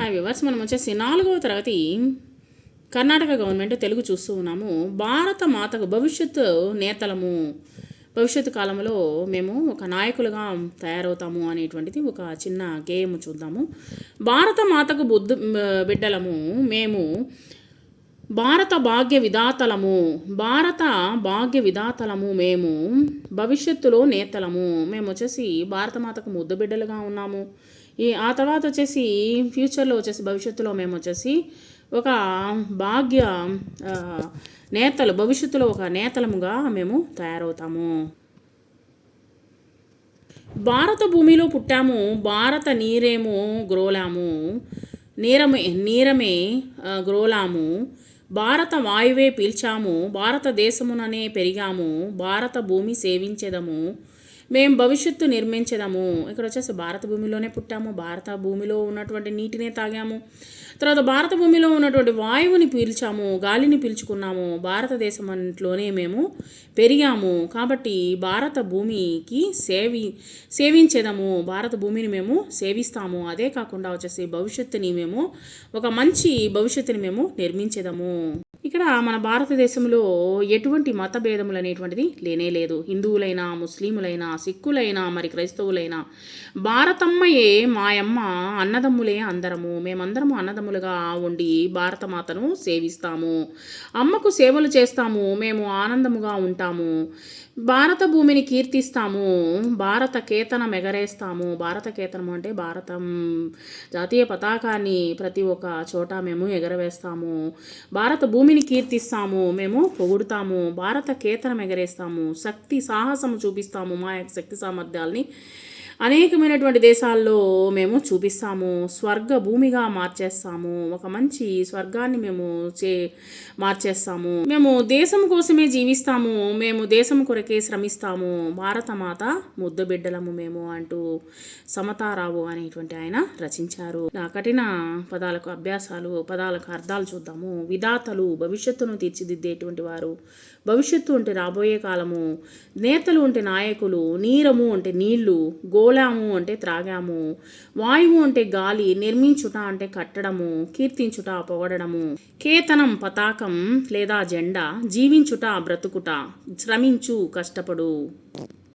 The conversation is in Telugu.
హాయ్ వివర్స్ మనం వచ్చేసి నాలుగవ తరగతి కర్ణాటక గవర్నమెంట్ తెలుగు చూస్తూ ఉన్నాము. భారత మాతకు భవిష్యత్తు నేతలము. భవిష్యత్తు కాలంలో మేము ఒక నాయకులుగా తయారవుతాము అనేటువంటిది ఒక చిన్న గేమ్ చూద్దాము. భారత మాతకు బుద్ధు బిడ్డలము. మేము భారత భాగ్య విధాతలము. భారత భాగ్య విధాతలము మేము. భవిష్యత్తులో నేతలము. మేము వచ్చేసి భారతమాతకు ముద్దు బిడ్డలుగా ఉన్నాము. ఈ ఆ తర్వాత వచ్చేసి ఫ్యూచర్లో వచ్చేసి భవిష్యత్తులో మేము వచ్చేసి ఒక భాగ్య నేతలు భవిష్యత్తులో ఒక నేతలముగా మేము తయారవుతాము. భారత భూమిలో పుట్టాము భారత నీరేమో గ్రోలాము నీరమే నీరమే గ్రోలాము భారత వాయువే పీల్చాము భారతదేశముననే పెరిగాము భారత భూమి సేవించెదము మేము భవిష్యత్తు నిర్మించదాము. ఇక్కడ వచ్చేసి భారత భూమిలోనే పుట్టాము. భారత భూమిలో ఉన్నటువంటి నీటినే తాగాము. తర్వాత భారత భూమిలో ఉన్నటువంటి వాయువుని పీల్చాము. గాలిని పీల్చుకున్నాము. భారతదేశంలోనే మేము పెరిగాము. కాబట్టి భారత భూమికి సేవి సేవించేదము. భారత భూమిని మేము సేవిస్తాము. అదే కాకుండా వచ్చేసి భవిష్యత్తుని మేము ఒక మంచి భవిష్యత్తుని మేము నిర్మించేదము. ఇక్కడ మన భారతదేశంలో ఎటువంటి మత భేదములు అనేటువంటిది లేనే లేదు. హిందువులైనా ముస్లింలైనా సిక్కులైనా మరి క్రైస్తవులైనా భారతమ్మయే మాయమ్మ అన్నదమ్ములే అందరము. మేమందరము అన్నదమ్ములుగా ఉండి భారతమాతను సేవిస్తాము. అమ్మకు సేవలు చేస్తాము. మేము ఆనందముగా ఉంటాము. భారత భూమిని కీర్తిస్తాము భారత కేతనం ఎగరేస్తాము. భారత కేతనం అంటే భారతం. జాతీయ పతాకాన్ని ప్రతి ఒక్క చోట మేము ఎగరవేస్తాము. భారత భూమిని కీర్తిస్తాము మేము పొగుడుతాము. భారత కేతనం ఎగరేస్తాము. శక్తి సాహసము చూపిస్తాము మా యొక్క శక్తి సామర్థ్యాల్ని. అనేకమైనటువంటి దేశాల్లో మేము చూపిస్తాము స్వర్గ భూమిగా మార్చేస్తాము ఒక మంచి స్వర్గాన్ని మేము చే మార్చేస్తాము. మేము దేశం కోసమే జీవిస్తాము మేము దేశం కొరకే శ్రమిస్తాము. భారతమాత ముద్దు బిడ్డలము మేము అంటూ సమతారావు అనేటువంటి ఆయన రచించారు. నా కఠిన పదాలకు అభ్యాసాలు పదాలకు అర్థాలు చూద్దాము. విధాతలు భవిష్యత్తును తీర్చిదిద్దేటువంటి వారు. భవిష్యత్తు అంటే రాబోయే కాలము నేతలు అంటే నాయకులు నీరము అంటే నీళ్ళు గోలాము అంటే త్రాగాము వాయువు అంటే గాలి నిర్మించుట అంటే కట్టడము కీర్తించుట పొగడము కేతనం పతాకం లేదా జెండా జీవించుట బ్రతుకుట శ్రమించు కష్టపడు.